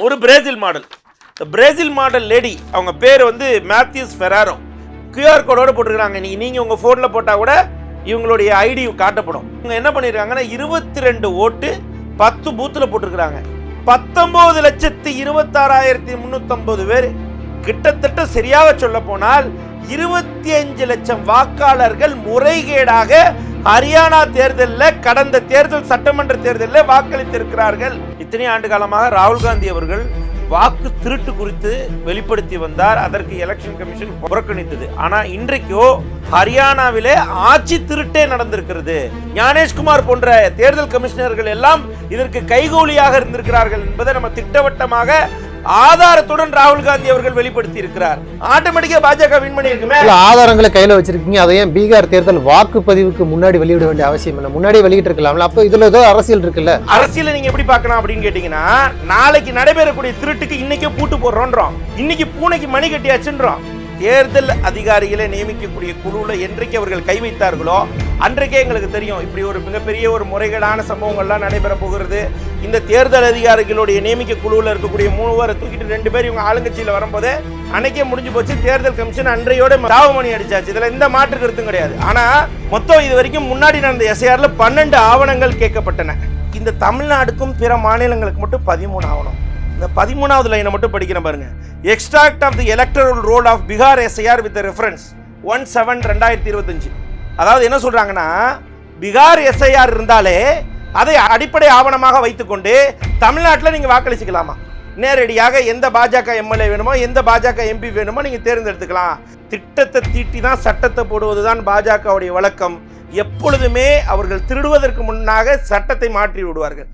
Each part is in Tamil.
ஒரு பிரேசில் மாடல். இந்த பிரேசில் மாடல் லேடி அவங்க பேர் வந்து மேத்யூஸ் ஃபெராரோ கியூஆர் கோடோட போட்டிருக்காங்க நீ நீங்கள் உங்கள் ஃபோனில் போட்டால் கூட இவங்களுடைய ஐடி காட்டப்படும். இவங்க என்ன பண்ணியிருக்காங்கன்னா இருபத்தி ரெண்டு ஓட்டு பத்து பூத்தில் போட்டிருக்கிறாங்க. பத்தொன்பது லட்சத்தி இருபத்தாறாயிரத்தி முந்நூற்றம்பது பேர். கிட்டத்தட்ட சரியாக சொல்ல போனால் இருபத்தி அஞ்சு லட்சம் வாக்காளர்கள் முறைகேடாக ஹரியானா தேர்தலில் கடந்த தேர்தல் சட்டமன்ற தேர்தலில் வாக்களித்திருக்கிறார்கள். இத்தனை ஆண்டு காலமாக ராகுல் காந்தி அவர்கள் வாக்கு திருட்டு குறித்து வெளிப்படுத்தி வந்தார். அதற்கு எலெக்ஷன் கமிஷன் புறக்கணித்தது. ஆனா இன்றைக்கோ ஹரியானாவிலே ஆட்சி திருட்டே நடந்திருக்கிறது. ஞானேஷ்குமார் போன்ற தேர்தல் கமிஷனர்கள் எல்லாம் இதற்கு கைகூலியாக இருந்திருக்கிறார்கள் என்பதை நம்ம திட்டவட்டமாக ஆதாரத்துடன் ராகுல் காந்தி அவர்கள் வெளிப்படுத்தி இருக்கிறார் ஆட்டோமேட்டிக்கா பாஜக வின் பண்ணியிருக்குமே? இல்ல ஆதாரங்களை கையில வச்சிருக்கீங்க. அதை ஏன் பீகார் தேர்தல் வாக்குப்பதிவுக்கு முன்னாடி வெளியிட வேண்டிய அவசியம் இல்லை முன்னாடியே வெளியிட்டு இருக்கலாம்ல அப்போ இதுல ஏதோ அரசியல் இருக்குல்ல? அரசியலை நீங்க எப்படி பார்க்கலாம் அப்படின்னு கேட்டீங்கன்னா நாளைக்கு நடைபெறக்கூடிய திருட்டுக்கு இன்னைக்கே பூட்டு போடுறோன்றோம். இன்னைக்கு பூனைக்கு மணி கட்டியாச்சுன்றோம். தேர்தல் அதிகாரிகளை நியமிக்கக்கூடிய குழுவில் என்றைக்கு அவர்கள் கை வைத்தார்களோ அன்றைக்கே எங்களுக்கு தெரியும். இப்படி ஒரு மிகப்பெரிய ஒரு முறைகேடான சம்பவங்கள்லாம் நடைபெற போகிறது. இந்த தேர்தல் அதிகாரிகளுடைய நியமிக்க குழுவில் இருக்கக்கூடிய மூணு தூக்கிட்டு ரெண்டு பேர் இவங்க ஆளுங்கட்சியில் வரும்போது அன்னைக்கே முடிஞ்சு போச்சு. தேர்தல் கமிஷன் அன்றையோட தாவமணி அடிச்சாச்சு. இதில் எந்த மாற்று கருத்தும் கிடையாது. ஆனால் மொத்தம் இது வரைக்கும் முன்னாடி நடந்த எஸ்ஐஆர்ல பன்னெண்டு ஆவணங்கள் கேட்கப்பட்டன. இந்த தமிழ்நாடுக்கும் பிற மாநிலங்களுக்கு மட்டும் பதிமூணு ஆவணம். இந்த பதிமூணாவது லைனை மட்டும் படிக்கிறேன் பாருங்கள் extract of the electoral roll of Bihar SIR with reference one seven ரெண்டாயிரத்தி இருபத்தஞ்சு. அதாவது என்ன சொல்கிறாங்கன்னா பீகார் எஸ்ஐஆர் இருந்தாலே அதை அடிப்படை ஆவணமாக வைத்துக்கொண்டு தமிழ்நாட்டில் நீங்கள் வாக்களிச்சுக்கலாமா? நேரடியாக எந்த பாஜக எம்எல்ஏ வேணுமோ எந்த பாஜக எம்பி வேணுமோ நீங்கள் தேர்ந்தெடுத்துக்கலாம். திட்டத்தை தீட்டி தான் சட்டத்தை போடுவது தான் பாஜகவுடைய வழக்கம். எப்பொழுதுமே அவர்கள் திருடுவதற்கு முன்னாக சட்டத்தை மாற்றி விடுவார்கள்.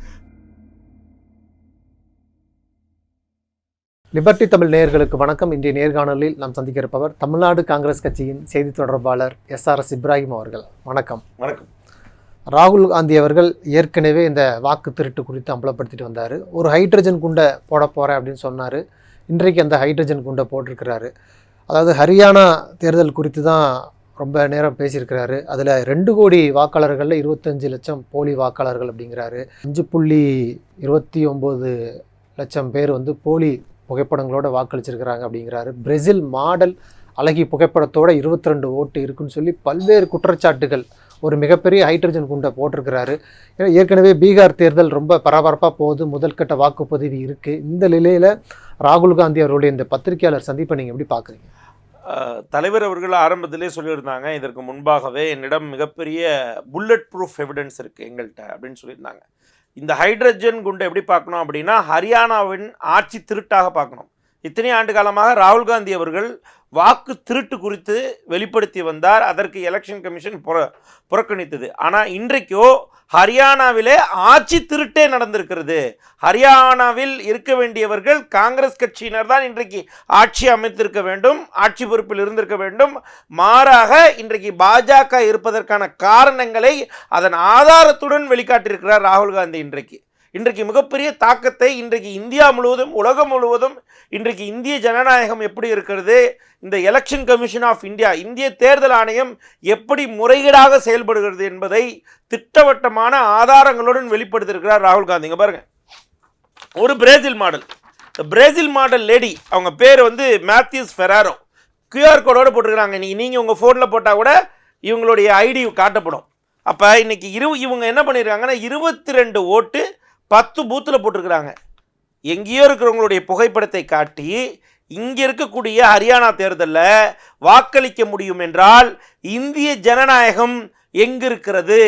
லிபர்டி தமிழ் நேயர்களுக்கு வணக்கம். இன்றைய நேர்காணலில் நாம் சந்திக்க இருப்பவர் தமிழ்நாடு காங்கிரஸ் கட்சியின் செய்தி தொடர்பாளர் எஸ் ஆர் எஸ் இப்ராஹிம் அவர்கள். வணக்கம். வணக்கம். ராகுல் காந்தி அவர்கள் ஏற்கனவே இந்த வாக்கு திருட்டு குறித்து அம்பலப்படுத்திட்டு வந்தார். ஒரு ஹைட்ரஜன் குண்டை போட போகிறேன் அப்படின்னு சொன்னார். இன்றைக்கு அந்த ஹைட்ரஜன் குண்டை போட்டிருக்கிறாரு. அதாவது ஹரியானா தேர்தல் குறித்து தான் ரொம்ப நேரம் பேசியிருக்கிறாரு. அதில் ரெண்டு கோடி வாக்காளர்களில் இருபத்தஞ்சு லட்சம் போலி வாக்காளர்கள் அப்படிங்கிறாரு. அஞ்சு புள்ளி இருபத்தி ஒம்பது லட்சம் பேர் வந்து போலி புகைப்படங்களோட வாக்களிச்சிருக்கிறாங்க அப்படிங்கிறாரு. பிரேசில் மாடல் அழகி புகைப்படத்தோட இருபத்தி ரெண்டு ஓட்டு இருக்குன்னு சொல்லி பல்வேறு குற்றச்சாட்டுகள் ஒரு மிகப்பெரிய ஹைட்ரஜன் குண்டை போட்டிருக்கிறாரு. ஏன்னா ஏற்கனவே பீகார் தேர்தல் ரொம்ப பரபரப்பாக போகுது. முதல்கட்ட வாக்குப்பதிவு இருக்குது இந்த நிலையில் ராகுல் காந்தி அவருடைய இந்த பத்திரிகையாளர் சந்திப்பை நீங்கள் எப்படி பார்க்குறீங்க தலைவர் அவர்கள் ஆரம்பத்திலே சொல்லியிருந்தாங்க இதற்கு முன்பாகவே என்னிடம் மிகப்பெரிய புல்லட் ப்ரூஃப் எவிடன்ஸ் இருக்குது எங்கள்கிட்ட அப்படின்னு சொல்லியிருந்தாங்க. இந்த ஹைட்ரஜன் குண்டை எப்படி பார்க்கணும் அப்படின்னா ஹரியானாவின் ஆட்சி திருட்டாக பார்க்கணும். இத்தனை ஆண்டு காலமாக ராகுல் காந்தி அவர்கள் வாக்கு திருட்டு குறித்து வெளிப்படுத்தி வந்தார். அதற்கு எலெக்ஷன் கமிஷன் புற புறக்கணித்தது. ஆனால் இன்றைக்கோ ஹரியானாவிலே ஆட்சி திருட்டே நடந்திருக்கிறது. ஹரியானாவில் இருக்க வேண்டியவர்கள் காங்கிரஸ் கட்சியினர் தான் இன்றைக்கு ஆட்சி அமைத்திருக்க வேண்டும் ஆட்சி பொறுப்பில் இருந்திருக்க வேண்டும். மாறாக இன்றைக்கு பாஜக இருப்பதற்கான காரணங்களை அதன் ஆதாரத்துடன் வெளிக்காட்டியிருக்கிறார் ராகுல் காந்தி இன்றைக்கு. இன்றைக்கு மிகப்பெரிய தாக்கத்தை இன்றைக்கு இந்தியா முழுவதும் உலகம் முழுவதும் இன்றைக்கு இந்திய ஜனநாயகம் எப்படி இருக்கிறது இந்த எலெக்ஷன் கமிஷன் ஆஃப் இந்தியா இந்திய தேர்தல் ஆணையம் எப்படி முறைகேடாக செயல்படுகிறது என்பதை திட்டவட்டமான ஆதாரங்களுடன் வெளிப்படுத்தியிருக்கிறார் ராகுல் காந்திங்க பாருங்கள் பாருங்க. ஒரு பிரேசில் மாடல் இந்த பிரேசில் மாடல் லேடி அவங்க பேர் வந்து மேத்யூஸ் ஃபெராரோ கியூஆர் கோடோடு போட்டிருக்கிறாங்க. இன்றைக்கி நீங்கள் உங்கள் ஃபோனில் போட்டால் கூட இவங்களுடைய ஐடி காட்டப்படும். அப்போ இன்றைக்கி இரு இவங்க என்ன பண்ணியிருக்காங்கன்னா இருபத்தி ரெண்டு ஓட்டு பத்து பூத்தில் போட்டிருக்கிறாங்க. எங்கேயோ இருக்கிறவங்களுடைய புகைப்படத்தை காட்டி இங்கே இருக்கக்கூடிய ஹரியானா தேர்தலில் வாக்களிக்க முடியும் என்றால் இந்திய ஜனநாயகம் எங்கு இருக்கிறது?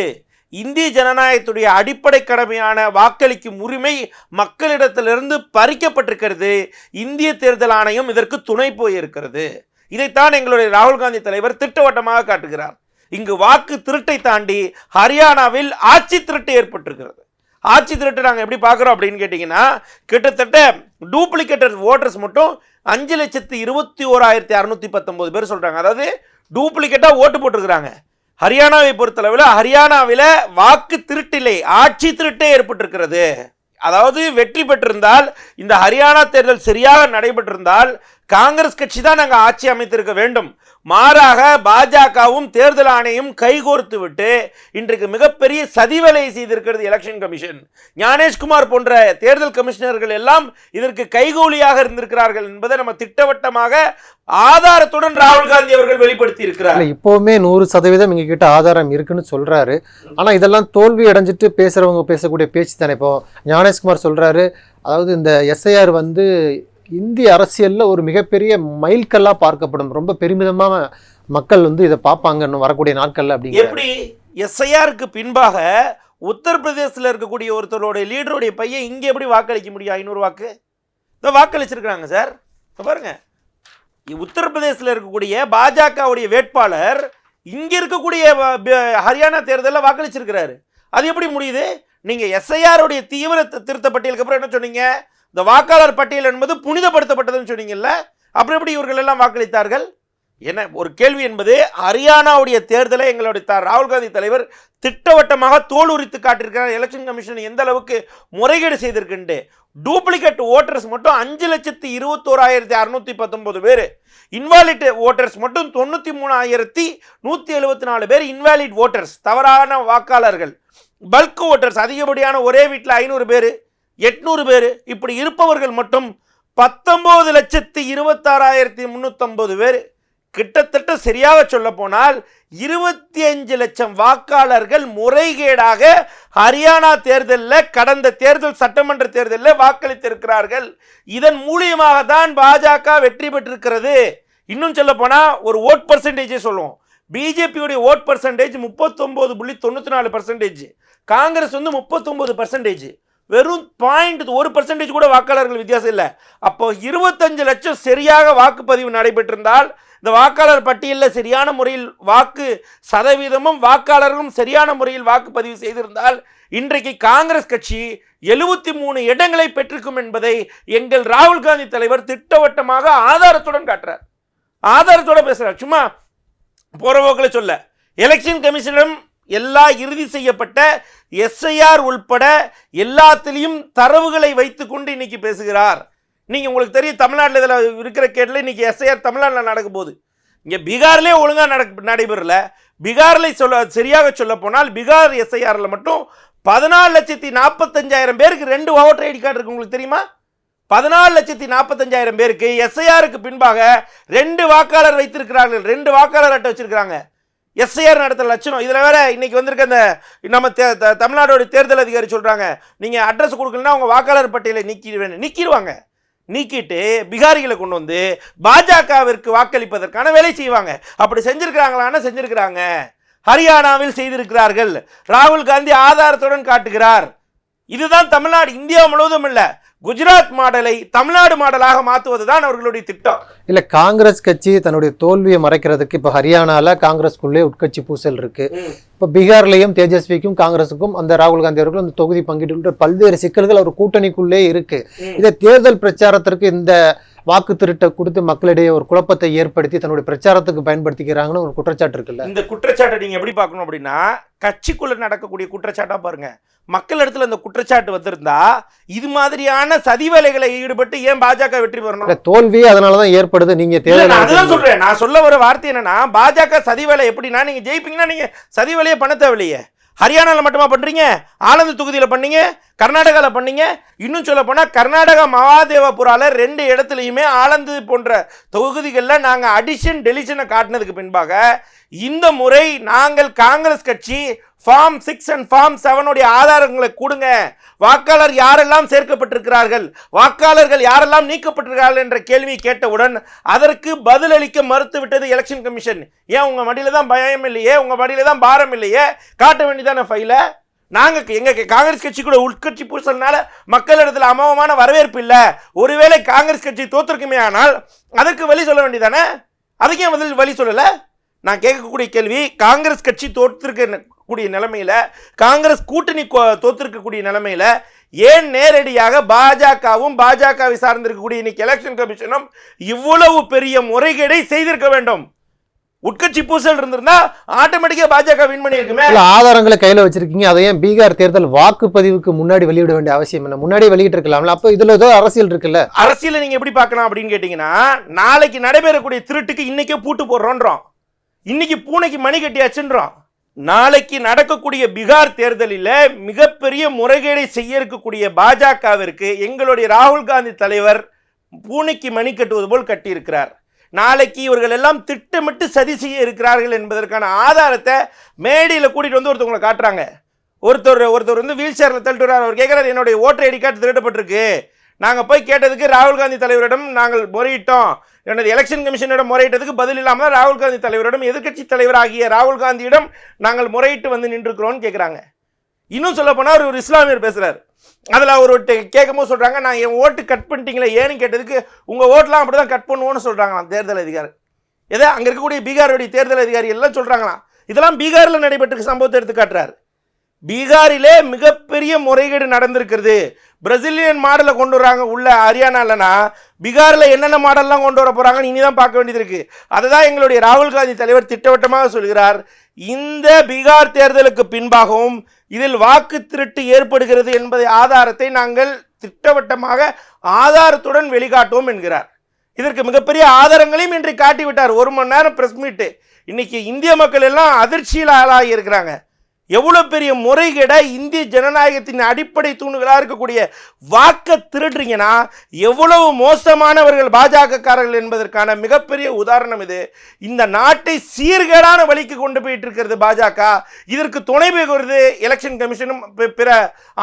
இந்திய ஜனநாயகத்துடைய அடிப்படை கடமையான வாக்களிக்கும் உரிமை மக்களிடத்திலிருந்து பறிக்கப்பட்டிருக்கிறது. இந்திய தேர்தல் ஆணையம் இதற்கு துணை போயிருக்கிறது. இதைத்தான் எங்களுடைய ராகுல் காந்தி தலைவர் திட்டவட்டமாக காட்டுகிறார். இங்கு வாக்கு திருட்டை தாண்டி ஹரியானாவில் ஆட்சி திருட்டு ஏற்பட்டிருக்கிறது. ஆட்சி திருட்டு நாங்கள் எப்படி பார்க்குறோம் அப்படின்னு கேட்டிங்கன்னா கிட்டத்தட்ட டூப்ளிகேட்டர் ஓட்டர்ஸ் மட்டும் அஞ்சு லட்சத்து இருபத்தி ஓராயிரத்தி அறநூற்றி பத்தொம்போது பேர் சொல்கிறாங்க அதாவது டூப்ளிகேட்டாக ஓட்டு போட்டிருக்கிறாங்க. ஹரியானாவை பொறுத்தளவில் ஹரியானாவில் வாக்கு திருட்டிலே ஆட்சி திருட்டே ஏற்பட்டிருக்கிறது. அதாவது வெற்றி பெற்றிருந்தால் இந்த ஹரியானா தேர்தல் சரியாக நடைபெற்றிருந்தால் காங்கிரஸ் கட்சி தான் நாங்கள் ஆட்சி அமைத்திருக்க வேண்டும். மாறாக பாஜகவும் தேர்தல் ஆணையம் கைகோர்த்து விட்டு இன்றைக்கு மிகப்பெரிய சதிவேலையை செய்திருக்கிறது எலெக்ஷன் கமிஷன் ஞானேஷ்குமார் போன்ற தேர்தல் கமிஷனர்கள் எல்லாம் இதற்கு கைகூலியாக இருந்திருக்கிறார்கள் என்பதை நம்ம திட்டவட்டமாக ஆதாரத்துடன் ராகுல் காந்தி அவர்கள் வெளிப்படுத்தி இருக்கிறார். இல்ல இப்போவுமே நூறு சதவீதம் எங்ககிட்ட ஆதாரம் இருக்குன்னு சொல்றாரு. ஆனா இதெல்லாம் தோல்வி அடைஞ்சிட்டு பேசுறவங்க பேசக்கூடிய பேச்சு தானே. இப்போ ஞானேஷ்குமார் சொல்றாரு அதாவது இந்த எஸ்ஐஆர் வந்து இந்திய அரசியலில் ஒரு மிகப்பெரிய மைல்கல்லாக பார்க்கப்படும். ரொம்ப பெருமிதமாக மக்கள் வந்து இதை பார்ப்பாங்க இன்னும் வரக்கூடிய நாட்களில் அப்படிங்கிற. எப்படி? எஸ்ஐஆருக்கு பின்பாக உத்தரப்பிரதேசத்தில் இருக்கக்கூடிய ஒருத்தருடைய லீடருடைய பையன் இங்கே எப்படி வாக்களிக்க முடியும்? ஐநூறு வாக்கு. இதோ வாக்களிச்சிருக்கிறாங்க சார். இதோ பாருங்க. உத்தரப்பிரதேசத்தில் இருக்கக்கூடிய பாஜகவுடைய வேட்பாளர் இங்கே இருக்கக்கூடிய ஹரியானா தேர்தலில் வாக்களிச்சிருக்கிறாரு. அது எப்படி முடியுது? நீங்கள் எஸ்ஐஆருடைய தீவிர திருத்த பட்டியலுக்கு அப்புறம் என்ன சொன்னீங்க? இந்த வாக்காளர் பட்டியல் என்பது புனிதப்படுத்தப்பட்டதுன்னு சொன்னீங்கல்ல அப்புறம் எப்படி இவர்கள் எல்லாம் வாக்களித்தார்கள்? என்ன ஒரு கேள்வி என்பது ஹரியானாவுடைய தேர்தலை எங்களுடைய த- ராகுல் காந்தி தலைவர் திட்டவட்டமாக தோல் உரித்து காட்டியிருக்கிறார். எலெக்ஷன் கமிஷன் எந்த அளவுக்கு முறைகேடு செய்திருக்குண்டு டூப்ளிகேட் ஓட்டர்ஸ் மட்டும் அஞ்சு லட்சத்தி இருபத்தோராயிரத்தி அறுநூத்தி பத்தொன்பது பேர். இன்வாலிட் ஓட்டர்ஸ் மட்டும் தொண்ணூற்றி மூணாயிரத்தி நூற்றி எழுபத்தி நாலு பேர் இன்வாலிட் ஓட்டர்ஸ் தவறான வாக்காளர்கள். பல்க் ஓட்டர்ஸ் அதிகப்படியான ஒரே வீட்டில் ஐநூறு பேர். எட்நூறு பேர். இப்படி இருப்பவர்கள் மட்டும் பத்தொம்போது லட்சத்தி இருபத்தாறாயிரத்தி முந்நூற்றம்பது பேர். கிட்டத்தட்ட சரியாக சொல்ல போனால் இருபத்தி அஞ்சு லட்சம் வாக்காளர்கள் முறைகேடாக ஹரியானா தேர்தலில் கடந்த தேர்தல் சட்டமன்ற தேர்தலில் வாக்களித்திருக்கிறார்கள். இதன் மூலியமாக தான் பாஜக வெற்றி பெற்றிருக்கிறது. இன்னும் சொல்ல போனால் ஒரு ஓட் பர்சன்டேஜே சொல்லுவோம். பிஜேபியுடைய ஓட் பர்சன்டேஜ் முப்பத்தொம்போது புள்ளி தொண்ணூற்றி நாலு பர்சன்டேஜ் காங்கிரஸ் வந்து முப்பத்தொம்போது பர்சன்டேஜ் வெறும் பாயிண்ட் ஒரு பர்சன்டேஜ் கூட வாக்காளர்கள் வித்தியாசம் இல்லை. அப்போ இருபத்தஞ்சு லட்சம் சரியாக வாக்குப்பதிவு நடைபெற்றிருந்தால் இந்த வாக்காளர் பட்டியலில் சரியான முறையில் வாக்கு சதவீதமும் வாக்காளர்களும் சரியான முறையில் வாக்குப்பதிவு செய்திருந்தால் இன்றைக்கு காங்கிரஸ் கட்சி எழுபத்தி மூணு இடங்களை பெற்றிருக்கும் என்பதை எங்கள் ராகுல் காந்தி தலைவர் திட்டவட்டமாக ஆதாரத்துடன் காட்டுறார். ஆதாரத்தோட பேசுகிறார் சும்மா போகிறவோக்களை சொல்ல. எலெக்ஷன் கமிஷனிடம் எல்லா இறுதி செய்யப்பட்ட எஸ்ஐஆர் உள்பட எல்லாத்திலையும் தரவுகளை வைத்துக்கொண்டு இன்னைக்கு பேசுகிறார். நீங்கள் உங்களுக்கு தெரியும் தமிழ்நாட்டில் இதில் இருக்கிற கேட்டில் இன்றைக்கி எஸ்ஐஆர் தமிழ்நாட்டில் நடக்க போகுது. இங்கே பீகார்லேயே ஒழுங்காக நட நடைபெறல. பீகாரில் சொல்ல சரியாக சொல்ல போனால் பீகார் எஸ்ஐஆரில் மட்டும் பதினாலு லட்சத்தி நாற்பத்தஞ்சாயிரம் பேருக்கு ரெண்டு ஓட்டர் ஐடி கார்டு இருக்கு. உங்களுக்கு தெரியுமா? பதினாலு லட்சத்தி நாற்பத்தஞ்சாயிரம் பேருக்கு எஸ்ஐஆருக்கு பின்பாக ரெண்டு வாக்காளர் வைத்திருக்கிறார்கள். ரெண்டு வாக்காளர் அட்டை வச்சிருக்கிறாங்க. எஸ்ஐஆர் நடத்த லட்சணம். இதில் வேற இன்னைக்கு வந்திருக்க அந்த நம்ம தே- த- தமிழ்நாடோட தேர்தல் அதிகாரி சொல்கிறாங்க நீங்கள் அட்ரஸ் கொடுக்கலன்னா அவங்க வாக்காளர் பட்டியலை நீக்கிடுவேன் நீக்கிடுவாங்க. நீக்கிட்டு பிகாரிகளை கொண்டு வந்து பாஜகவிற்கு வாக்களிப்பதற்கான வேலை செய்வாங்க. அப்படி செஞ்சிருக்கிறாங்களான்னா செஞ்சிருக்கிறாங்க. ஹரியானாவில் செய்திருக்கிறார்கள். ராகுல் காந்தி ஆதாரத்துடன் காட்டுகிறார். இதுதான் தமிழ்நாடு. இந்தியா முழுவதும் இல்லை. குஜராத் மாடலை தமிழ்நாடு மாடலாக மாற்றுவதுதான் அவர்களுடைய திட்டம். இல்ல காங்கிரஸ் கட்சி தன்னுடைய தோல்வியை மறைக்கிறதுக்கு இப்ப ஹரியானால காங்கிரஸ்குள்ளே உட்கட்சி பூசல் இருக்கு. இப்ப பீகார்லயும் தேஜஸ்விக்கும் காங்கிரஸுக்கும் அந்த ராகுல் காந்தி அவர்களும் அந்த தொகுதி பங்கீட்டு பல்வேறு சிக்கல்கள் அவர் கூட்டணிக்குள்ளே இருக்கு. ம். இதை தேர்தல் பிரச்சாரத்திற்கு இந்த வாக்கு திருட்டை கொடுத்து மக்களிடையே ஒரு குழப்பத்தை ஏற்படுத்தி தன்னுடைய பிரச்சாரத்துக்கு பயன்படுத்திக்கிறாங்கன்னு ஒரு குற்றச்சாட்டு இருக்குல்ல? இந்த குற்றச்சாட்டை நீங்க எப்படி பார்க்கணும் அப்படின்னா கட்சிக்குள்ள நடக்கக்கூடிய குற்றச்சாட்டா பாருங்க. மக்கள் இடத்துல இந்த குற்றச்சாட்டு வந்திருந்தா இது மாதிரியான சதி வேலைகளை ஈடுபட்டு ஏன் பாஜக வெற்றி பெறணும்? தோல்வி அதனாலதான் ஏற்படுது நீங்க அதுதான். சொல்றேன். நான் சொல்ல வர வார்த்தை என்னன்னா பாஜக சதி வேலை எப்படின்னா நீங்க ஜெயிப்பீங்கன்னா நீங்க சதி வேலையை பண்ண தேவையில்லையே. ஹரியானாவில் மட்டுமா பண்ணுறீங்க ஆனந்த் தொகுதியில் பண்ணீங்க? கர்நாடகாவில் பண்ணீங்க? இன்னும் சொல்ல போனால் கர்நாடகா மகாதேவபுராவில் ரெண்டு இடத்துலையுமே ஆனந்த் போன்ற தொகுதிகளில் நாங்கள் அடிஷன் டெலிஷனை காட்டினதுக்கு பின்பாக இந்த முறை நாங்கள் காங்கிரஸ் கட்சி ஃபார்ம் சிக்ஸ் அண்ட் ஃபார்ம் செவனுடைய ஆதாரங்களை கொடுங்க. வாக்காளர் யாரெல்லாம் சேர்க்கப்பட்டிருக்கிறார்கள்? வாக்காளர்கள் யாரெல்லாம் நீக்கப்பட்டிருக்கிறார்கள் என்ற கேள்வி கேட்டவுடன் அதற்கு பதிலளிக்க மறுத்துவிட்டது எலெக்ஷன் கமிஷன் ஏன் உங்கள் மடியில் தான் பயம் இல்லையே? உங்கள் மடியில் தான் பாரம் இல்லையே? காட்ட வேண்டியதான ஃபைலை நாங்கள் எங்கள் காங்கிரஸ் கட்சி கூட உட்கட்சி பூசல்னால மக்களிடத்தில் அமோகமான வரவேற்பு இல்லை. ஒருவேளை காங்கிரஸ் கட்சி தோத்திருக்குமே ஆனால் அதற்கு வழி சொல்ல வேண்டியதானே? அதுக்கே ஏன் பதில் வழி சொல்லலை? நான் கேட்கக்கூடிய கேள்வி காங்கிரஸ் கட்சி தோற்றிருக்க கூடிய நிலைமையில காங்கிரஸ் கூட்டணி தோத்திருக்கக்கூடிய நிலைமையில ஏன் நேரடியாக பாஜகவும் பாஜகவை சார்ந்திருக்கக்கூடிய இன்னைக்கு எலெக்ஷன் கமிஷனும் இவ்வளவு பெரிய முறைகேடை செய்திருக்க வேண்டும்? உட்கட்சி பூசல் இருந்திருந்தா ஆட்டோமேட்டிக்கா பாஜக வின் பண்ணியிருக்குமே. இல்ல ஆதாரங்களை கையில வச்சிருக்கீங்க. அதை ஏன் பீகார் தேர்தல் வாக்குப்பதிவுக்கு முன்னாடி வெளியிட வேண்டிய அவசியம் என்ன முன்னாடி வெளியிட்டு இருக்கலாம்ல அப்போ இதுல ஏதோ அரசியல் இருக்குல்ல? அரசியலை நீங்க எப்படி பார்க்கலாம் அப்படின்னு கேட்டீங்கன்னா நாளைக்கு நடைபெறக்கூடிய திருட்டுக்கு இன்னைக்கே பூட்டு போடுறோன்றோம். இன்னைக்கு பூனைக்கு மணி கட்டியாச்சுன்றோம். நாளைக்கு நடக்கக்கூடிய பீகார் தேர்தலில் மிகப்பெரிய முறைகேடை செய்ய இருக்கக்கூடிய பாஜகவிற்கு எங்களுடைய ராகுல் காந்தி தலைவர் பூனைக்கு மணி கட்டுவது போல் கட்டியிருக்கிறார். நாளைக்கு இவர்கள் எல்லாம் திட்டமிட்டு சதி செய்ய இருக்கிறார்கள் என்பதற்கான ஆதாரத்தை மேடையில் கூட்டிகிட்டு வந்து ஒருத்தவங்களை காட்டுறாங்க. ஒருத்தர் ஒருத்தர் வந்து வீல் சேரில் தள்ளிட்டு வர்றார். அவர் கேட்குறாரு என்னுடைய ஓட்டர் ஐடி கார்டு திருடப்பட்டிருக்கு. நாங்கள் போய் கேட்டதுக்கு ராகுல் காந்தி தலைவரிடம் நாங்கள் முறையிட்டோம். எனது எலெக்ஷன் கமிஷனிடம் முறையிட்டதுக்கு பதில் இல்லாமல் தான் ராகுல் காந்தி தலைவரிடம் எதிர்கட்சி தலைவர் ஆகிய ராகுல் காந்தியிடம் நாங்கள் முறையிட்டு வந்து நின்றுக்கிறோம்னு கேட்குறாங்க இன்னும் சொல்லப்போனால் அவர் ஒரு இஸ்லாமியர் பேசுகிறார் அதில் அவர் கேட்கும்போது சொல்கிறாங்க நான் என் ஓட்டு கட் பண்ணிட்டீங்களே ஏன்னு கேட்டதுக்கு உங்கள் ஓட்டெலாம் அப்படி தான் கட் பண்ணுவோன்னு சொல்கிறாங்களாம் தேர்தல் அதிகாரி. எதோ அங்கே இருக்கக்கூடிய பீகாருடைய தேர்தல் அதிகாரி எல்லாம் சொல்கிறாங்களாம் இதெல்லாம் பீகாரில் நடைபெற்ற சம்பவத்தை எடுத்து காட்டுறாரு. பீகாரிலே மிகப்பெரிய முறைகேடு நடந்திருக்கிறது. பிரசிலியன் மாடலை கொண்டு வராங்க உள்ள ஹரியானாலனா பீகாரில் என்னென்ன மாடல்லாம் கொண்டு வர போகிறாங்கன்னு இனி தான் பார்க்க வேண்டியது இருக்குது அதுதான் எங்களுடைய ராகுல் காந்தி தலைவர் திட்டவட்டமாக சொல்கிறார். இந்த பீகார் தேர்தலுக்கு பின்பாகவும் இதில் வாக்கு திருட்டு ஏற்படுகிறது என்பதை ஆதாரத்தை நாங்கள் திட்டவட்டமாக ஆதாரத்துடன் வெளிக்காட்டுவோம் என்கிறார். இதற்கு மிகப்பெரிய ஆதாரங்களையும் இன்று காட்டிவிட்டார். ஒரு மணி நேரம் பிரஸ் மீட்டு இன்னைக்கு இந்திய மக்கள் எல்லாம் அதிர்ச்சியில் ஆளாகி இருக்கிறாங்க. எவ்வளோ பெரிய முறைகேடாக இந்திய ஜனநாயகத்தின் அடிப்படை தூண்களாக இருக்கக்கூடிய வாக்கை திருடுறீங்கன்னா எவ்வளவு மோசமானவர்கள் பாஜகக்காரர்கள் என்பதற்கான மிகப்பெரிய உதாரணம் இது. இந்த நாட்டை சீர்கேடான வழிக்கு கொண்டு போயிட்டு இருக்கிறது பாஜக. இதற்கு துணை புரிவது எலெக்ஷன் கமிஷனும் பிற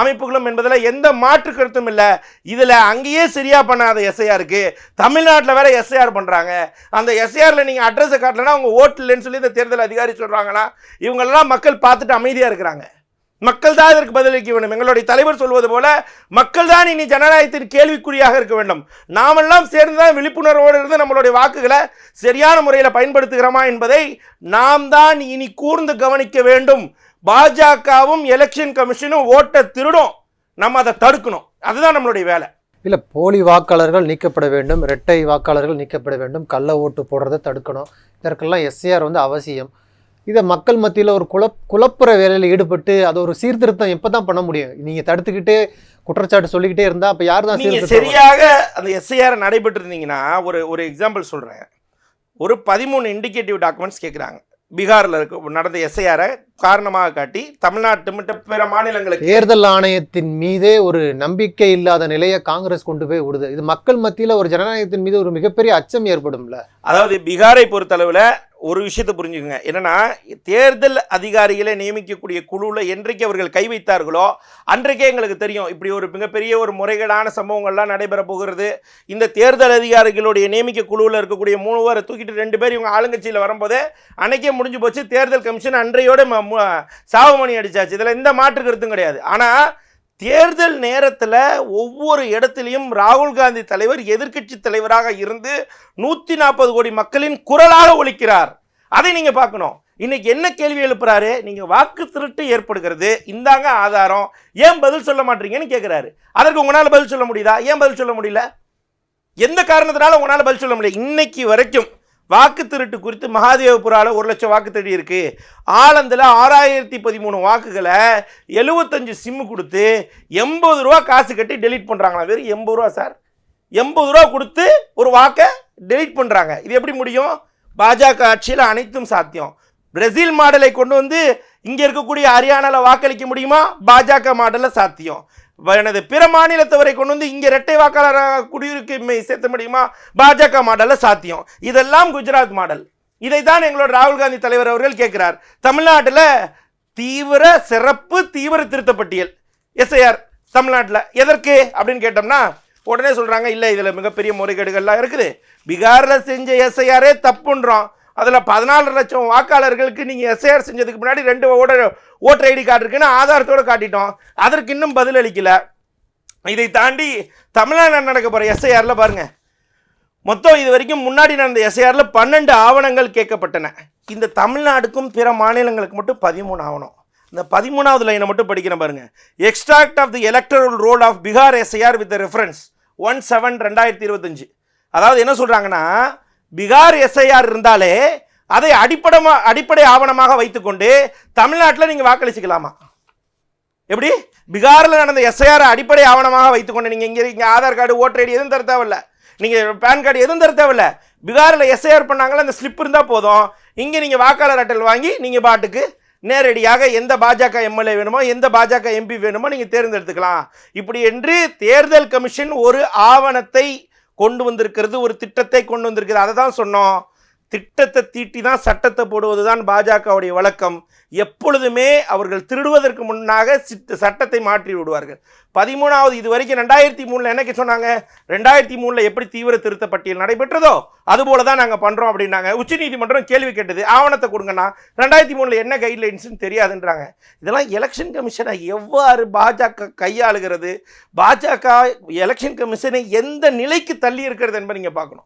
அமைப்புகளும் என்பதில் எந்த மாற்று கருத்தும் இல்லை. இதில் அங்கேயே சரியாக பண்ணாத எஸ்ஐஆருக்கு தமிழ்நாட்டில் வேற எஸ்ஐஆர் பண்ணுறாங்க அந்த எஸ்ஐஆரில் நீங்கள் அட்ரஸை காட்டலன்னா அவங்க ஓட்டு இல்லைன்னு சொல்லி இந்த தேர்தல் அதிகாரி சொல்கிறாங்கன்னா இவங்களெல்லாம் மக்கள் பார்த்துட்டு அமைதியாக இருக்கிறாங்க. மக்கள் தான் இதற்கு பதிலளிக்க வேண்டும். எங்களுடைய தலைவர் சொல்வது போல மக்கள் தான் இனி ஜனநாயகத்தின் கேள்விக்குறியாக இருக்க வேண்டும். நாமெல்லாம் சேர்ந்து தான் விழிப்புணர்வோடு இருந்து நம்மளுடைய வாக்குகளை சரியான முறையில் பயன்படுத்துகிறோமா என்பதை நாம் தான் இனி கூர்ந்து கவனிக்க வேண்டும். பாஜகவும் எலெக்ஷன் கமிஷனும் ஓட்டை திருடும். நம்ம அதை தடுக்கணும். அதுதான் நம்மளுடைய வேலை. இல்லை போலி வாக்காளர்கள் நீக்கப்பட வேண்டும் இரட்டை வாக்காளர்கள் நீக்கப்பட வேண்டும் கள்ள ஓட்டு போடுறதை தடுக்கணும். இதற்கெல்லாம் எஸ்ஏஆர் வந்து அவசியம். இதை மக்கள் மத்தியில் ஒரு குழப் குழப்புற வேலையில் ஈடுபட்டு அது ஒரு சீர்திருத்தம் எப்போ தான் பண்ண முடியும்? நீங்கள் தடுத்துக்கிட்டே குற்றச்சாட்டு சொல்லிக்கிட்டே இருந்தால் அப்போ யார் தான் நீங்க சீர்திருத்தம் சரியாக அந்த எஸ்ஐஆர் நடைபெற்று இருந்தீங்கன்னா ஒரு ஒரு எக்ஸாம்பிள் சொல்றேன். ஒரு பதிமூணு இண்டிகேட்டிவ் டாக்குமெண்ட்ஸ் கேட்குறாங்க பீகாரில் இருக்க நடந்த எஸ்ஐஆரை காரணமாக காட்டி தமிழ்நாட்டு மட்டும் பிற மாநிலங்களுக்கு தேர்தல் ஆணையத்தின் மீதே ஒரு நம்பிக்கை இல்லாத நிலையை காங்கிரஸ் கொண்டு போய் விடுது. இது மக்கள் மத்தியில் ஒரு ஜனநாயகத்தின் மீது ஒரு மிகப்பெரிய அச்சம் ஏற்படும்ல? அதாவது பீகாரை பொறுத்தளவில் ஒரு விஷயத்தை புரிஞ்சுக்கோங்க. என்னன்னா தேர்தல் அதிகாரிகளை நியமிக்கக்கூடிய குழுவில் என்றைக்கு அவர்கள் கை வைத்தார்களோ அன்றைக்கே எங்களுக்கு தெரியும். இப்படி ஒரு மிகப்பெரிய ஒரு முறைகேடான சம்பவங்கள்லாம் நடைபெற போகிறது. இந்த தேர்தல் அதிகாரிகளுடைய நியமிக்க குழுவில் இருக்கக்கூடிய மூணு பேரை தூக்கிட்டு ரெண்டு பேர் இவங்க ஆளுங்கட்சியில் வரும்போது அன்னைக்கே முடிஞ்சு போச்சு. தேர்தல் கமிஷன் அன்றையோட ம- சாவுமணி அடித்தாச்சு இதில் எந்த மாற்று கருத்தும் கிடையாது. ஆனால் தேர்தல் நேரத்தில் ஒவ்வொரு இடத்துலையும் ராகுல் காந்தி தலைவர் எதிர்க்கட்சி தலைவராக இருந்து நூற்றி நாற்பது கோடி மக்களின் குரலாக ஒழிக்கிறார் அதை நீங்கள் பார்க்கணும். இன்னைக்கு என்ன கேள்வி எழுப்புறாரு? நீங்கள் வாக்கு திருட்டு ஏற்படுகிறது. இந்தாங்க ஆதாரம். ஏன் பதில் சொல்ல மாட்டீங்கன்னு கேட்குறாரு அதற்கு உங்களால் பதில் சொல்ல முடியுதா? ஏன் பதில் சொல்ல முடியல? எந்த காரணத்தினால உங்களால் பதில் சொல்ல முடியல? இன்னைக்கு வரைக்கும் வாக்கு திருட்டு குறித்து மகாதேவபுரால ஒரு லட்சம் வாக்கு திருடி இருக்கு. ஆலந்தில் ஆறாயிரத்தி பதிமூணு வாக்குகளை எழுபத்தஞ்சு சிம்மு கொடுத்து எண்பது ரூபா காசு கட்டி டெலீட் பண்ணுறாங்களா வெறும் எண்பது ரூபா சார் எண்பது ரூபா கொடுத்து ஒரு வாக்கை டெலீட் பண்ணுறாங்க இது எப்படி முடியும்? பாஜக ஆட்சியில் அனைத்தும் சாத்தியம். பிரேசில் மாடலை கொண்டு வந்து இங்கே இருக்கக்கூடிய ஹரியானாவில் வாக்களிக்க முடியுமா? பாஜக மாடலில் சாத்தியம். எனது பிற மாநிலத்தவரை கொண்டு வந்து இங்கே இரட்டை வாக்காளராக குடியிருக்குமை சேர்த்த முடியுமா? பாஜக மாடலில் சாத்தியம். இதெல்லாம் குஜராத் மாடல். இதைத்தான் எங்களோட ராகுல் காந்தி தலைவர் அவர்கள் கேட்கிறார். தமிழ்நாட்டில் தீவிர சிறப்பு தீவிர திருத்த பட்டியல் எஸ்ஐஆர் தமிழ்நாட்டில். எதற்கு? அப்படின்னு கேட்டோம்னா உடனே சொல்கிறாங்க இல்லை இதில் மிகப்பெரிய முறைகேடுகள்லாம் இருக்குது. பீகாரில் செஞ்ச எஸ்ஐஆரே தப்புன்றோம். அதில் பதினாலு லட்சம் வாக்காளர்களுக்கு நீங்கள் எஸ்ஐஆர் செஞ்சதுக்கு முன்னாடி ரெண்டு ஓட்டர் ஓட்டர் ஐடி கார்டு இருக்குன்னு ஆதாரத்தோடு காட்டிட்டோம். அதற்கு இன்னும் பதில் அளிக்கல. இதை தாண்டி தமிழ்நாடு நடக்க போகிற எஸ்ஐஆரில் பாருங்கள் மொத்தம் இது வரைக்கும் முன்னாடி நடந்த எஸ்ஐஆரில் பன்னெண்டு ஆவணங்கள் கேட்கப்பட்டன. இந்த தமிழ்நாடுக்கும் பிற மாநிலங்களுக்கு மட்டும் பதிமூணு ஆவணம். இந்த பதிமூணாவது லைனை மட்டும் படிக்கிறேன் பாருங்க. Extract of the electoral roll of Bihar SIR with reference one seven ரெண்டாயிரத்தி இருபத்தஞ்சு. அதாவது என்ன சொல்கிறாங்கன்னா பீகார் எஸ்ஐஆர் இருந்தாலே அதை அடிப்படமா அடிப்படை ஆவணமாக வைத்துக்கொண்டு தமிழ்நாட்டில் நீங்கள் வாக்களிச்சுக்கலாமா? எப்படி? பீகாரில் நடந்த எஸ்ஐஆர் அடிப்படை ஆவணமாக வைத்துக்கொண்டு நீங்கள் இங்கே இங்கே ஆதார் கார்டு ஓட்டர் ஐடி எதுவும் தர தேவையில்ல. நீங்கள் பேன் கார்டு எதுவும் தர தேவையில்ல. பீகாரில் எஸ்ஐஆர் பண்ணாங்களா அந்த ஸ்லிப் இருந்தால் போதும். இங்கே நீங்கள் வாக்காளர் அட்டல் வாங்கி நீங்கள் பாட்டுக்கு நேரடியாக எந்த பாஜக எம்எல்ஏ வேணுமோ எந்த பாஜக எம்பி வேணுமோ நீங்கள் தேர்ந்தெடுத்துக்கலாம். இப்படி என்று தேர்தல் கமிஷன் ஒரு ஆவணத்தை கொண்டு வந்திருக்கிறது ஒரு திட்டத்தை கொண்டு வந்திருக்கிறது. அதை தான் சொன்னோம். திட்டத்தை தீட்டி தான் சட்டத்தை போடுவது தான் பாஜகவுடைய வழக்கம். எப்பொழுதுமே அவர்கள் திருடுவதற்கு முன்னாக சித்த- சட்டத்தை மாற்றி விடுவார்கள். பதிமூணாவது இது வரைக்கும் ரெண்டாயிரத்தி மூணில் என்னைக்கு சொன்னாங்க? ரெண்டாயிரத்தி மூணில் எப்படி தீவிர திருத்த பட்டியல் நடைபெற்றதோ அதுபோல தான் நாங்கள் பண்ணுறோம் அப்படின்னாங்க. உச்சநீதிமன்றம் கேள்வி கேட்டது ஆவணத்தை கொடுங்கன்னா ரெண்டாயிரத்தி மூணில் என்ன கைட்லைன்ஸ்னு தெரியாதுன்றாங்க. இதெல்லாம் எலெக்ஷன் கமிஷனை எவ்வாறு பாஜக கையாளுகிறது? பாஜக எலெக்ஷன் கமிஷனை எந்த நிலைக்கு தள்ளி இருக்கிறது என்பதை நீங்கள் பார்க்கணும்.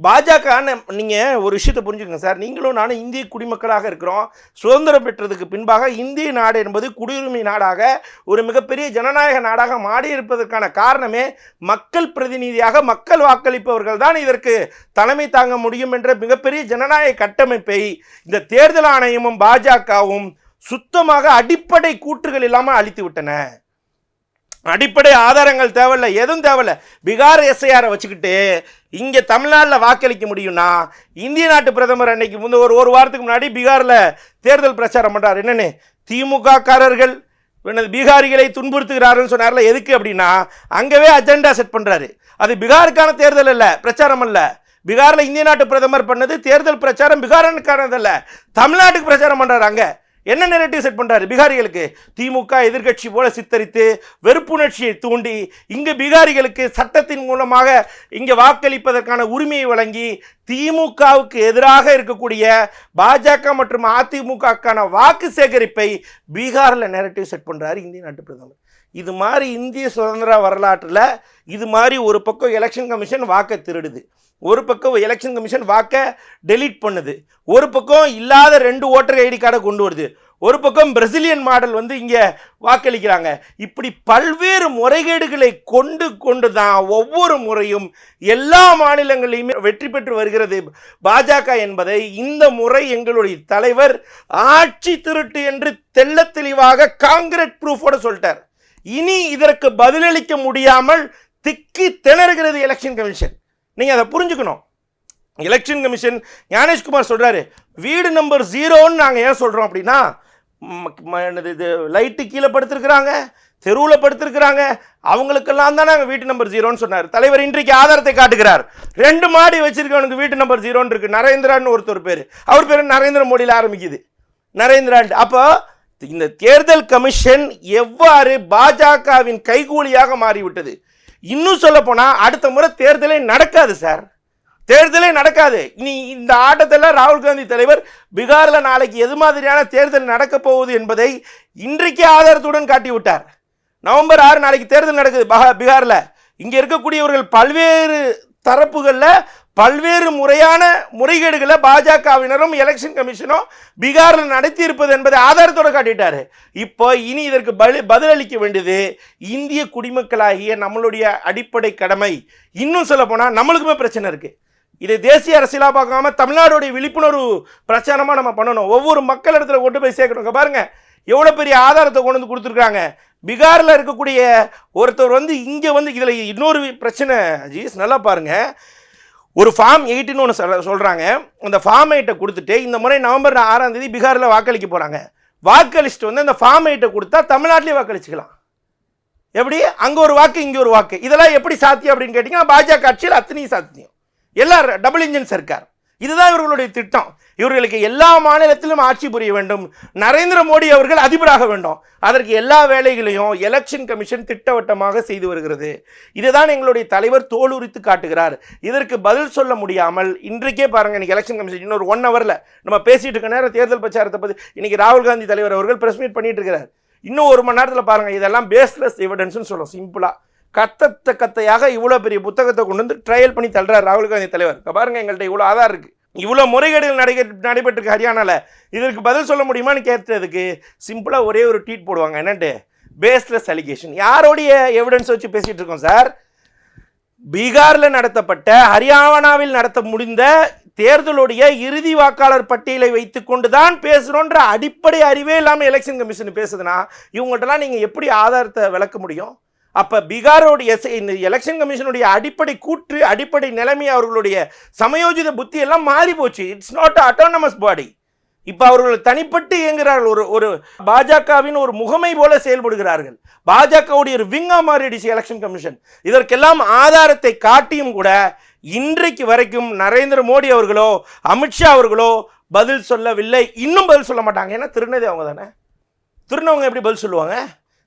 பாஜக நீங்கள் ஒரு விஷயத்தை புரிஞ்சுக்கங்க சார். நீங்களும் நானும் இந்திய குடிமக்களாக இருக்கிறோம். சுதந்திரம் பெற்றதுக்கு பின்பாக இந்திய நாடு என்பது குடியுரிமை நாடாக ஒரு மிகப்பெரிய ஜனநாயக நாடாக மாறி இருப்பதற்கான காரணமே மக்கள் பிரதிநிதியாக மக்கள் வாக்களிப்பவர்கள் தான் இதற்கு தலைமை தாங்க முடியும் என்ற மிகப்பெரிய ஜனநாயக கட்டமைப்பை இந்த தேர்தல் ஆணையமும் பாஜகவும் சுத்தமாக அடிப்படை கூற்றுகள் இல்லாமல் அழித்து விட்டன அடிப்படை ஆதாரங்கள் தேவையில்ல எதுவும் தேவையில்ல. பீகார் எஸ்ஐஆரை வச்சுக்கிட்டு இங்கே தமிழ்நாட்டில் வாக்களிக்க முடியும்னா இந்திய நாட்டு பிரதமர் அன்னைக்கு முந்த ஒரு ஒரு வாரத்துக்கு முன்னாடி பீகாரில் தேர்தல் பிரச்சாரம் பண்ணுறார் என்னென்னு? திமுக காரர்கள் என்னது பீகாரிகளை துன்புறுத்துகிறாருன்னு சொன்னார்ல எதுக்கு அப்படின்னா அங்கவே அஜெண்டா செட் பண்ணுறாரு அது பீகாருக்கான தேர்தல் அல்ல பிரச்சாரம் அல்ல. பீகாரில் இந்திய நாட்டு பிரதமர் பண்ணது தேர்தல் பிரச்சாரம் பீகாருக்கானதல்ல தமிழ்நாட்டுக்கு பிரச்சாரம் பண்ணுறாரு அங்கே. என்ன நெரட்டிவ் செட் பண்ணுறாரு பீகாரிகளுக்கு. திமுக எதிர்க்கட்சி போல சித்தரித்து வெறுப்புணர்ச்சியை தூண்டி இங்கு பீகாரிகளுக்கு சட்டத்தின் மூலமாக இங்கே வாக்களிப்பதற்கான உரிமையை வழங்கி திமுகவுக்கு எதிராக இருக்கக்கூடிய பாஜக மற்றும் அதிமுகக்கான வாக்கு சேகரிப்பை பீகாரில் நெரட்டிவ் செட் பண்ணுறாரு இந்திய நாட்டு பிரதமர். இது மாதிரி இந்திய சுதந்திர வரலாற்றில் இது மாதிரி ஒரு பக்கம் எலெக்ஷன் கமிஷன் வாக்கை திருடுது. ஒரு பக்கம் எலெக்ஷன் கமிஷன் வாக்கை டெலீட் பண்ணுது. ஒரு பக்கம் இல்லாத ரெண்டு ஓட்டர் ஐடி கார்டை கொண்டு வருது. ஒரு பக்கம் பிரசிலியன் மாடல் வந்து இங்கே வாக்களிக்கிறாங்க. இப்படி பல்வேறு முறைகேடுகளை கொண்டு கொண்டு தான் ஒவ்வொரு முறையும் எல்லா மாநிலங்களிலுமே வெற்றி பெற்று வருகிறது பாஜக என்பதை. இந்த முறை எங்களுடைய தலைவர் ஆட்சி திருட்டு என்று தெல்ல தெளிவாக காங்கிரட் ப்ரூஃபோட சொல்லிட்டார். இனி இதற்கு பதிலளிக்க முடியாமல் திக்கி திணறுகிறது எலெக்ஷன் கமிஷன் நீங்கள் அதை புரிஞ்சுக்கணும். எலெக்ஷன் கமிஷன் ஞானேஷ்குமார் சொல்கிறாரு வீடு நம்பர் ஜீரோன்னு நாங்கள் ஏன் சொல்கிறோம் அப்படின்னா என்னது இது லைட்டு கீழே படுத்திருக்கிறாங்க தெருவில் படுத்திருக்கிறாங்க அவங்களுக்கெல்லாம் தான் நாங்கள் வீட்டு நம்பர் ஜீரோன்னு சொன்னார். தலைவர் இன்றைக்கு ஆதாரத்தை காட்டுகிறார். ரெண்டு மாடி வச்சிருக்கவனுக்கு வீட்டு நம்பர் ஜீரோன்னு இருக்கு. நரேந்திரான்னு ஒருத்தர் பேர். அவர் பேர் நரேந்திர மோடியில் ஆரம்பிக்குது. நரேந்திரான் அப்போ இந்த தேர்தல் கமிஷன் எவ்வாறு பாஜகவின் கைகூலியாக மாறிவிட்டது? இன்னும் சொல்ல போனால் அடுத்த முறை தேர்தலே நடக்காது சார் தேர்தலே நடக்காது. இனி இந்த ஆட்டத்தில் ராகுல் காந்தி தலைவர் பீகாரில் நாளைக்கு எது மாதிரியான தேர்தல் நடக்கப் போகுது என்பதை இன்றைக்கே ஆதாரத்துடன் காட்டிவிட்டார். நவம்பர் ஆறு நாளைக்கு தேர்தல் நடக்குது பீகாரில். இங்கே இருக்கக்கூடியவர்கள் பல்வேறு தரப்புகளில் பல்வேறு முறையான முறைகேடுகளை பாஜகவினரும் எலெக்ஷன் கமிஷனும் பீகாரில் நடத்தி இருப்பது என்பதை ஆதாரத்தோட காட்டிட்டாரு. இப்போ இனி இதற்கு பலி பதிலளிக்க வேண்டியது இந்திய குடிமக்களாகிய நம்மளுடைய அடிப்படை கடமை. இன்னும் சொல்ல போனால் நம்மளுக்குமே பிரச்சனை இருக்குது இதை தேசிய அரசியலாக பார்க்காம தமிழ்நாடுடைய விழிப்புணர்வு பிரச்சாரமாக நம்ம பண்ணணும். ஒவ்வொரு மக்கள் இடத்துல கொண்டு போய் சேர்க்கணுங்க பாருங்கள் எவ்வளோ பெரிய ஆதாரத்தை கொண்டு வந்து கொடுத்துருக்காங்க பீகாரில் இருக்கக்கூடிய ஒருத்தர் வந்து இங்கே வந்து இதில் இன்னொரு பிரச்சனை ஜீஸ் நல்லா பாருங்கள் ஒரு ஃபார்ம் எயிட்டுன்னு ஒன்று சொல்ல சொல்கிறாங்க அந்த ஃபார்ம் எயிட்டை கொடுத்துட்டு இந்த முறை நவம்பர் ஆறாம் தேதி பீகாரில் வாக்களிக்க போகிறாங்க வாக்களிச்சுட்டு வந்து அந்த ஃபார்ம் எயிட்டை கொடுத்தா தமிழ்நாட்டிலே வாக்களிச்சுக்கலாம். எப்படி? அங்கே ஒரு வாக்கு இங்கே ஒரு வாக்கு. இதெல்லாம் எப்படி சாத்தியம் அப்படின்னு கேட்டிங்கன்னா பாஜக ஆட்சியில் அத்தனையும் சாத்தியம். எல்லாரும் டபுள் இன்ஜின் சர்க்கார் இதுதான் இவர்களுடைய திட்டம். இவர்களுக்கு எல்லா மாநிலத்திலும் ஆட்சி புரிய வேண்டும். நரேந்திர மோடி அவர்கள் அதிபராக வேண்டும். அதற்கு எல்லா வேலைகளையும் எலெக்ஷன் கமிஷன் திட்டவட்டமாக செய்து வருகிறது. இதுதான் எங்களுடைய தலைவர் தோலுரித்து காட்டுகிறார். இதற்கு பதில் சொல்ல முடியாமல் இன்றைக்கே பாருங்க இன்னைக்கு எலெக்ஷன் கமிஷன் இன்னொரு ஒன் ஹவரில் நம்ம பேசிட்டு இருக்க நேரம் தேர்தல் பிரச்சாரத்தை பற்றி இன்னைக்கு ராகுல் காந்தி தலைவர் அவர்கள் பிரஸ் மீட் பண்ணிட்டு இருக்கிறார் இன்னும் ஒரு மணி நேரத்தில் பாருங்க இதெல்லாம் பேஸ்லெஸ் எவிடன்ஸ்னு சொல்லும் சிம்பிளாக கத்தத்த கத்தையாக இவ்வளோ பெரிய புத்தகத்தை கொண்டு வந்து ட்ரையல் பண்ணி தள்ளுறார் ராகுல் காந்தி தலைவர். இங்க பாருங்க எங்கள்கிட்ட இவ்வளோ ஆதார் இருக்குது இவ்வளோ முறைகேடுகள் நடை நடைபெற்றிருக்கு ஹரியானாவில் இதற்கு பதில் சொல்ல முடியுமான்னு கேட்டதுக்கு சிம்பிளாக ஒரே ஒரு ட்வீட் போடுவாங்க. என்னன்ட்டு? பேஸ்லெஸ் அலிகேஷன் யாரோடைய எவிடன்ஸ் வச்சு பேசிகிட்டு இருக்கோம் சார் பீகாரில் நடத்தப்பட்ட ஹரியானாவில் நடத்த முடிந்த தேர்தலுடைய இறுதி வாக்காளர் பட்டியலை வைத்துக்கொண்டு தான் பேசுகிறோன்ற அடிப்படை அறிவே இல்லாமல் எலெக்ஷன் கமிஷன் பேசுதுன்னா இவங்கள்ட்டலாம் நீங்கள் எப்படி ஆதாரத்தை விளக்க முடியும்? அப்போ பீகாரோடைய இந்த எலெக்ஷன் கமிஷனுடைய அடிப்படை கூற்று அடிப்படை நிலைமை அவர்களுடைய சமயோஜித புத்தி எல்லாம் மாறி போச்சு. இட்ஸ் நாட் அட்டானமஸ் பாடி இப்போ அவர்கள் தனிப்பட்டு இயங்குகிறார்கள் ஒரு ஒரு பாஜகவின் ஒரு முகமை போல செயல்படுகிறார்கள். பாஜகவுடைய ஒரு விங்கா மாறிடுச்சு எலெக்ஷன் கமிஷன் இதற்கெல்லாம் ஆதாரத்தை காட்டியும் கூட இன்றைக்கு வரைக்கும் நரேந்திர மோடி அவர்களோ அமித்ஷா அவர்களோ பதில் சொல்லவில்லை. இன்னும் பதில் சொல்ல மாட்டாங்க. ஏன்னா திருநதி அவங்க தானே திருநவங்க எப்படி பதில் சொல்லுவாங்க?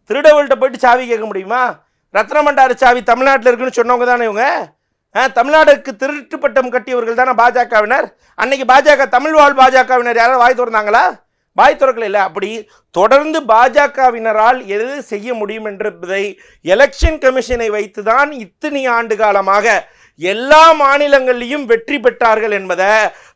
திருடவள்கிட்ட போயிட்டு சாவி கேட்க முடியுமா? ரத்னமண்டார சாவி தமிழ்நாட்டில் இருக்குன்னு சொன்னவங்க தானே இவங்க? தமிழ்நாடுக்கு திருட்டு பட்டம் கட்டியவர்கள் தானே பாஜகவினர்? அன்னைக்கு பாஜக தமிழ் வாழ் பாஜகவினர் யாராவது வாய் திறந்தாங்களா? வாய் திறக்கல இல்லை. அப்படி தொடர்ந்து பாஜகவினரால் எது செய்ய முடியும் என்பதை எலெக்ஷன் கமிஷனை வைத்து தான் இத்தனை ஆண்டு காலமாக எல்லா மாநிலங்களிலும் வெற்றி பெற்றார்கள் என்பதை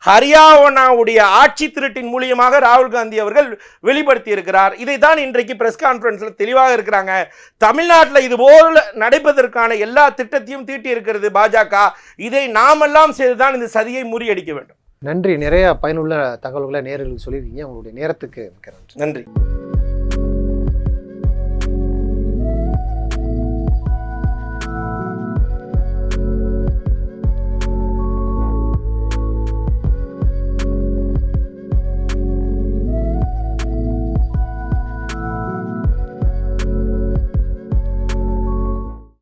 ஹரியானாவுடைய ஆட்சி திருட்டின் மூலியமாக ராகுல் காந்தி அவர்கள் வெளிப்படுத்தி இருக்கிறார் இதை தான் இன்றைக்கு பிரஸ் கான்ஃபரன்ஸில் தெளிவாக இருக்கிறாங்க. தமிழ்நாட்டில் இது போல நடைபெறுவதற்கான எல்லா திட்டத்தையும் தீட்டி இருக்கிறது பாஜக. இதை நாமெல்லாம் செய்துதான் இந்த சதியை முறியடிக்க வேண்டும். நன்றி. நிறைய பயனுள்ள தகவல்களை நேர்களுக்கு சொல்லியிருக்கீங்க. உங்களுடைய நேரத்துக்கு நன்றி.